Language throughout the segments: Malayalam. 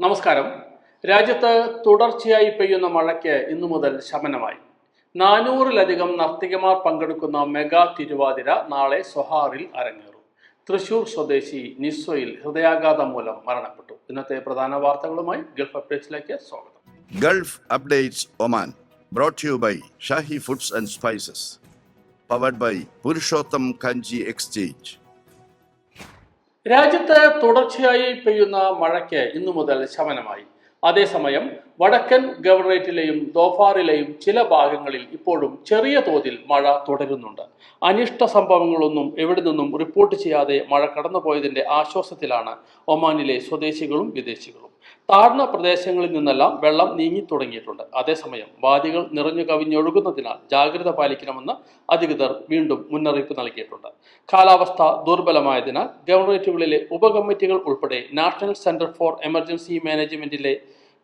നമസ്കാരം. രാജ്യത്ത് തുടർച്ചയായി പെയ്യുന്ന മഴയ്ക്ക് ഇന്നു മുതൽ ശമനമായി. നാനൂറിലധികം നർത്തകിമാർ പങ്കെടുക്കുന്ന മെഗാ തിരുവാതിര നാളെ സൊഹാറിൽ അരങ്ങേറും. തൃശൂർ സ്വദേശി നിസ്വയിൽ ഹൃദയാഘാതം മൂലം മരണപ്പെട്ടു. ഇന്നത്തെ പ്രധാന വാർത്തകളുമായി ഗൾഫ് അപ്ഡേറ്റ്സിലേക്ക് സ്വാഗതം. Gulf updates Oman brought to by by foods and spices powered by Purushottam Kanji exchange. രാജ്യത്ത് തുടർച്ചയായി പെയ്യുന്ന മഴയ്ക്ക് ഇന്നു മുതൽ ശമനമായി. അതേസമയം വടക്കൻ ഗവർണറേറ്റിലെയും ദോഫാറിലെയും ചില ഭാഗങ്ങളിൽ ഇപ്പോഴും ചെറിയ തോതിൽ മഴ തുടരുന്നുണ്ട്. അനിഷ്ട സംഭവങ്ങളൊന്നും എവിടെ നിന്നും റിപ്പോർട്ട് ചെയ്യാതെ മഴ കടന്നുപോയതിന്റെ ആശ്വാസത്തിലാണ് ഒമാനിലെ സ്വദേശികളും വിദേശികളും. താഴ്ന്ന പ്രദേശങ്ങളിൽ നിന്നെല്ലാം വെള്ളം നീങ്ങി തുടങ്ങിയിട്ടുണ്ട്. അതേസമയം വാദികൾ നിറഞ്ഞു കവിഞ്ഞൊഴുകുന്നതിനാൽ ജാഗ്രത പാലിക്കണമെന്ന് അധികൃതർ വീണ്ടും മുന്നറിയിപ്പ് നൽകിയിട്ടുണ്ട്. കാലാവസ്ഥ ദുർബലമായതിനാൽ ഗവർണറേറ്റുകളിലെ ഉപകമ്മിറ്റികൾ ഉൾപ്പെടെ നാഷണൽ സെന്റർ ഫോർ എമർജൻസി മാനേജ്മെന്റിലെ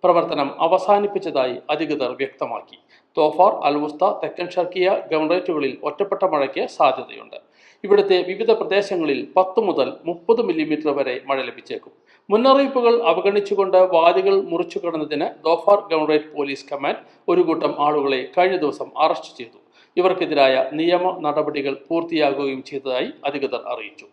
പ്രവർത്തനം അവസാനിപ്പിച്ചതായി അധികൃതർ വ്യക്തമാക്കി. തോഫാർ അൽവുസ്ത തെക്കൻ ഷർക്കിയ ഗവർണറേറ്റുകളിൽ ഒറ്റപ്പെട്ട മഴയ്ക്ക് സാധ്യതയുണ്ട്. ഇവിടുത്തെ വിവിധ പ്രദേശങ്ങളിൽ പത്ത് മുതൽ മുപ്പത് മില്ലിമീറ്റർ വരെ മഴ ലഭിച്ചേക്കും. മുന്നറിയിപ്പുകൾ അവഗണിച്ചുകൊണ്ട് വാദികൾ മുറിച്ചു കടന്നതിന് ദോഫാർ ഗവർണറേറ്റ് പോലീസ് കമാൻഡ് ഒരു കൂട്ടം ആളുകളെ കഴിഞ്ഞ ദിവസം അറസ്റ്റ് ചെയ്തു. ഇവർക്കെതിരായ നിയമ നടപടികൾ പൂർത്തിയാകുകയും ചെയ്തതായി അധികൃതർ അറിയിച്ചു.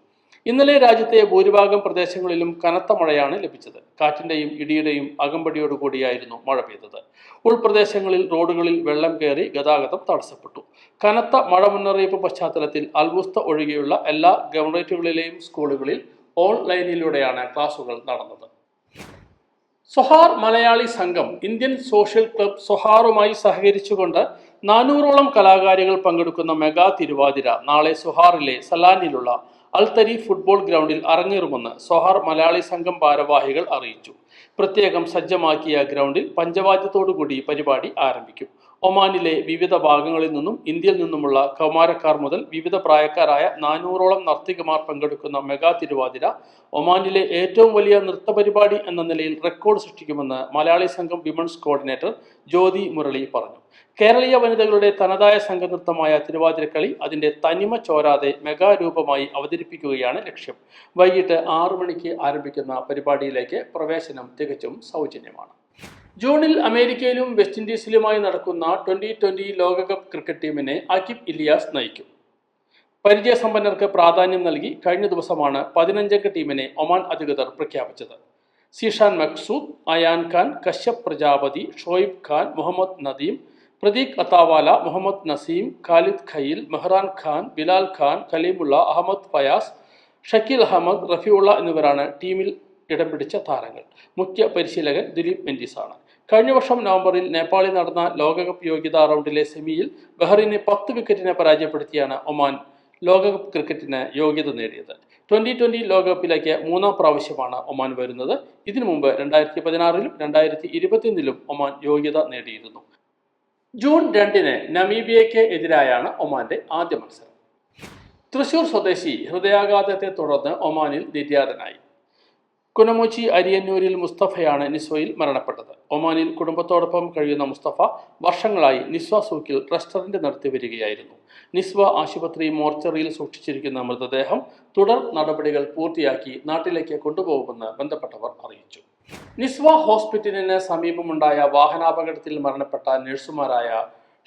ഇന്നലെ രാജ്യത്തെ ഭൂരിഭാഗം പ്രദേശങ്ങളിലും കനത്ത മഴയാണ് ലഭിച്ചത്. കാറ്റിന്റെയും ഇടിയുടെയും അകമ്പടിയോടുകൂടിയായിരുന്നു മഴ പെയ്തത്. ഉൾപ്രദേശങ്ങളിൽ റോഡുകളിൽ വെള്ളം കയറി ഗതാഗതം തടസ്സപ്പെട്ടു. കനത്ത മഴ മുന്നറിയിപ്പ് പശ്ചാത്തലത്തിൽ അൽവുസ്ത ഒഴികെയുള്ള എല്ലാ ഗവർണറേറ്റുകളിലെയും സ്കൂളുകളിൽ ഓൺലൈനിലൂടെയാണ് ക്ലാസുകൾ നടന്നത്. സൊഹാർ മലയാളി സംഘം ഇന്ത്യൻ സോഷ്യൽ ക്ലബ് സൊഹാറുമായി സഹകരിച്ചുകൊണ്ട് നാനൂറോളം കലാകാരികൾ പങ്കെടുക്കുന്ന മെഗാ തിരുവാതിര നാളെ സൊഹാറിലെ സലാനിലുള്ള അൽത്തരി ഫുട്ബോൾ ഗ്രൗണ്ടിൽ അരങ്ങേറുമെന്ന് സൊഹാർ മലയാളി സംഘം ഭാരവാഹികൾ അറിയിച്ചു. പ്രത്യേകം സജ്ജമാക്കിയ ഗ്രൗണ്ടിൽ പഞ്ചവാദ്യത്തോടുകൂടി പരിപാടി ആരംഭിക്കും. ഒമാനിലെ വിവിധ ഭാഗങ്ങളിൽ നിന്നും ഇന്ത്യയിൽ നിന്നുമുള്ള കൗമാരക്കാർ മുതൽ വിവിധ പ്രായക്കാരായ നാനൂറോളം നർത്തകിമാർ പങ്കെടുക്കുന്ന മെഗാ തിരുവാതിര ഒമാനിലെ ഏറ്റവും വലിയ നൃത്ത പരിപാടി എന്ന നിലയിൽ റെക്കോർഡ് സൃഷ്ടിക്കുമെന്ന് മലയാളി സംഘം വിമൻസ് കോർഡിനേറ്റർ ജ്യോതി മുരളി പറഞ്ഞു. കേരളീയ വനിതകളുടെ തനതായ സംഘനൃത്തമായ തിരുവാതിരക്കളി അതിന്റെ തനിമ ചോരാതെ മെഗാ രൂപമായി അവതരിപ്പിക്കുകയാണ് ലക്ഷ്യം. വൈകിട്ട് ആറു മണിക്ക് ആരംഭിക്കുന്ന പരിപാടിയിലേക്ക് പ്രവേശനം തികച്ചും സൗജന്യമാണ്. ജൂണിൽ അമേരിക്കയിലും വെസ്റ്റ് ഇൻഡീസിലുമായി നടക്കുന്ന ട്വന്റി ട്വന്റി ലോകകപ്പ് ക്രിക്കറ്റ് ടീമിനെ അകിബ് ഇലിയാസ് നയിക്കും. പരിചയസമ്പന്നർക്ക് പ്രാധാന്യം നൽകി കഴിഞ്ഞ ദിവസമാണ് പതിനഞ്ചംഗ ടീമിനെ ഒമാൻ അധികൃതർ പ്രഖ്യാപിച്ചത്. സിഷാൻ മക്സൂദ് അയാൻ ഖാൻ കശ്യപ് പ്രജാപതി ഷോയിബ് ഖാൻ മുഹമ്മദ് നദീം പ്രതീക് അത്താവാല മുഹമ്മദ് നസീം ഖാലിദ് ഖയിൽ മെഹ്റാൻ ഖാൻ ബിലാൽ ഖാൻ കലീമുള്ള അഹമ്മദ് ഫയാസ് ഷക്കീൽ അഹമ്മദ് റഫിയുള്ള എന്നിവരാണ് ടീമിൽ ഇടം പിടിച്ച താരങ്ങൾ. മുഖ്യ പരിശീലകൻ ദിലീപ് മെൻഡിസാണ് കഴിഞ്ഞ വർഷം നവംബറിൽ നേപ്പാളിൽ നടന്ന ലോകകപ്പ് യോഗ്യതാ റൗണ്ടിലെ സെമിയിൽ ബഹ്റിനെ പത്ത് വിക്കറ്റിനെ പരാജയപ്പെടുത്തിയാണ് ഒമാൻ ലോകകപ്പ് ക്രിക്കറ്റിന് യോഗ്യത നേടിയത്. ട്വന്റി ട്വന്റി ലോകകപ്പിലേക്ക് മൂന്നാം പ്രാവശ്യമാണ് ഒമാൻ വരുന്നത്. ഇതിനു മുമ്പ് രണ്ടായിരത്തി പതിനാറിലും രണ്ടായിരത്തി ഇരുപത്തിയൊന്നിലും ഒമാൻ യോഗ്യത നേടിയിരുന്നു. ജൂൺ രണ്ടിന് നമീബിയയ്ക്ക് എതിരായാണ് ഒമാന്റെ ആദ്യ മത്സരം. തൃശൂർ സ്വദേശി ഹൃദയാഘാതത്തെ തുടർന്ന് ഒമാനിൽ നിര്യാതനായി. കുനമൂച്ചി അരിയന്നൂരിൽ മുസ്തഫയാണ് നിസ്വയിൽ മരണപ്പെട്ടത്. ഒമാനിൽ കുടുംബത്തോടൊപ്പം കഴിയുന്ന മുസ്തഫ വർഷങ്ങളായി നിസ്വ സൂക്കിൽ റെസ്റ്റോറന്റ് നടത്തി വരികയായിരുന്നു. നിസ്വ ആശുപത്രി മോർച്ചറിയിൽ സൂക്ഷിച്ചിരിക്കുന്ന മൃതദേഹം തുടർ നടപടികൾ പൂർത്തിയാക്കി നാട്ടിലേക്ക് കൊണ്ടുപോകുമെന്ന് ബന്ധപ്പെട്ടവർ അറിയിച്ചു. നിസ്വ ഹോസ്പിറ്റലിന് സമീപമുണ്ടായ വാഹനാപകടത്തിൽ മരണപ്പെട്ട നഴ്സുമാരായ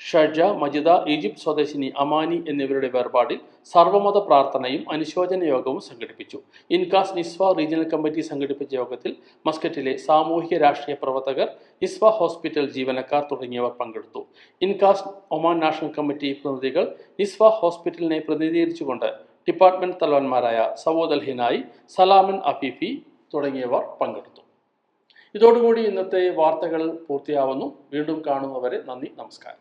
ഷജ മജിദ ഈജിപ്ത് സ്വദേശിനി അമാനി എന്നിവരുടെ വേർപാടിൽ സർവമത പ്രാർത്ഥനയും അനുശോചന യോഗവും സംഘടിപ്പിച്ചു. ഇൻകാസ് നിസ്വ റീജിയണൽ കമ്മിറ്റി സംഘടിപ്പിച്ച യോഗത്തിൽ മസ്കറ്റിലെ സാമൂഹിക രാഷ്ട്രീയ പ്രവർത്തകർ നിസ്വ ഹോസ്പിറ്റൽ ജീവനക്കാർ തുടങ്ങിയവർ പങ്കെടുത്തു. ഇൻകാസ് ഒമാൻ നാഷണൽ കമ്മിറ്റി പ്രതിനിധികൾ നിസ്വ ഹോസ്പിറ്റലിനെ പ്രതിനിധീകരിച്ചുകൊണ്ട് ഡിപ്പാർട്ട്മെന്റ് തലവന്മാരായ സവോദ് അൽഹിനായി സലാമൻ അഫീഫി തുടങ്ങിയവർ പങ്കെടുത്തു. ഇതോടുകൂടി ഇന്നത്തെ വാർത്തകൾ പൂർത്തിയാവുന്നു. വീണ്ടും കാണുന്നവരെ നന്ദി നമസ്കാരം.